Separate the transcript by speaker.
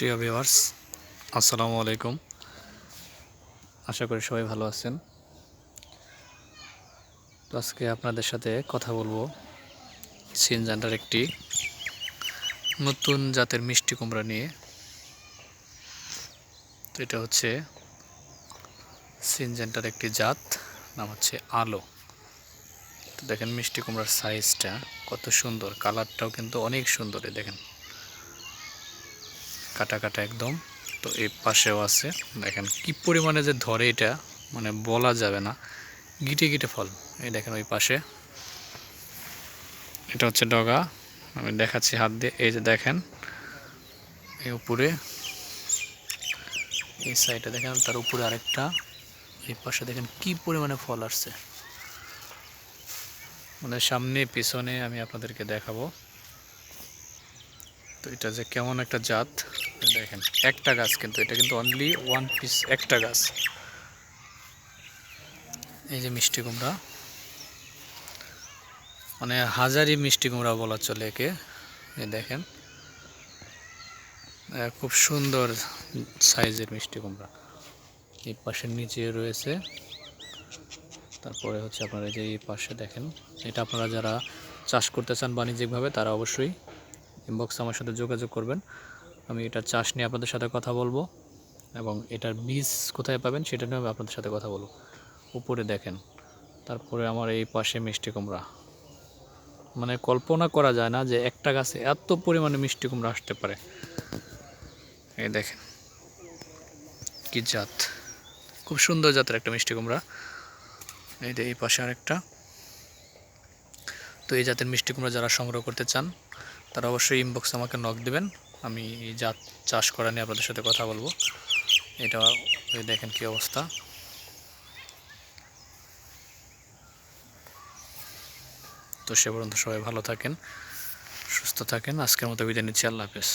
Speaker 1: প্রিয় ভিউয়ার্স আসসালামু আলাইকুম। আশা করি সবাই ভালো আছেন। তো আজকে আপনাদের সাথে কথা বলব সিনজান্ডার একটি নতুন জাতের মিষ্টি কুমড়া নিয়ে। তো এটা হচ্ছে সিনজেন্টার একটি জাত, নাম হচ্ছে আলো। তো দেখেন মিষ্টি কুমড়ার সাইজটা কত সুন্দর কালারটাও কিন্তু অনেক সুন্দর, এই দেখেন। কাটা কাটা একদম। তো এই পাশেও আছে। দেখেন কি পরিমাণে যে ধরে এটা মানে বলা যাবে না। গিটে গিটে ফল। এই দেখেন ওই পাশে। এটা হচ্ছে ডগা। আমি দেখাচ্ছি হাত দিয়ে। এই যে দেখেন, এই উপরে। এই সাইডে দেখেন, তার উপরে আরেকটা। এই পাশে দেখেন কি পরিমাণে ফল আসছে। মানে সামনে, পিছনে আমি আপনাদেরকে দেখাবো। তো এটা যে কেমন একটা জাত। দেখেন, একটা গাছ কিন্তু, এটা কিন্তু অনলি ওয়ান পিস একটা গাছ। এই যে মিষ্টি কুমড়া। মানে হাজারি মিষ্টি কুমড়া বলা চলে একে। দেখেন খুব সুন্দর সাইজের মিষ্টি কুমড়া। এই পাশের নিচে রয়েছে। তারপরে হচ্ছে আপনারা যে এই পাশে দেখেন, এটা আপনারা যারা চাষ করতে চান বাণিজ্যিকভাবে, তারা অবশ্যই ইনবক্স আমার সাথে যোগাযোগ করবেন। আমি এটা চাষ নিয়ে আপনাদের সাথে কথা বলব এবং এটার বীজ কোথায় পাবেন সেটা নিয়ে আমি আপনাদের সাথে কথা বলব। উপরে দেখেন, তারপরে আমার এই পাশে মিষ্টি কুমড়া। মানে কল্পনা করা যায় না যে একটা গাছে এত পরিমাণে মিষ্টি কুমড়া আসতে পারে। এই দেখেন, কি জাত। খুব সুন্দর জাতের একটা মিষ্টি কুমড়া। এই যে এই পাশে আরেকটা। তো এই জাতের মিষ্টি কুমড়া যারা সংগ্রহ করতে চান, তারা অবশ্যই ইনবক্স আমাকে নক দেবেন। আমি জাত চাষ করা নিয়ে আপনাদের সাথে কথা বলব। এটা দেখেন কি অবস্থা। তো সে পর্যন্ত সবাই ভালো থাকেন, সুস্থ থাকেন। আজকের মতো বিদায় নিচ্ছি, আল্লাহ হাফেজ।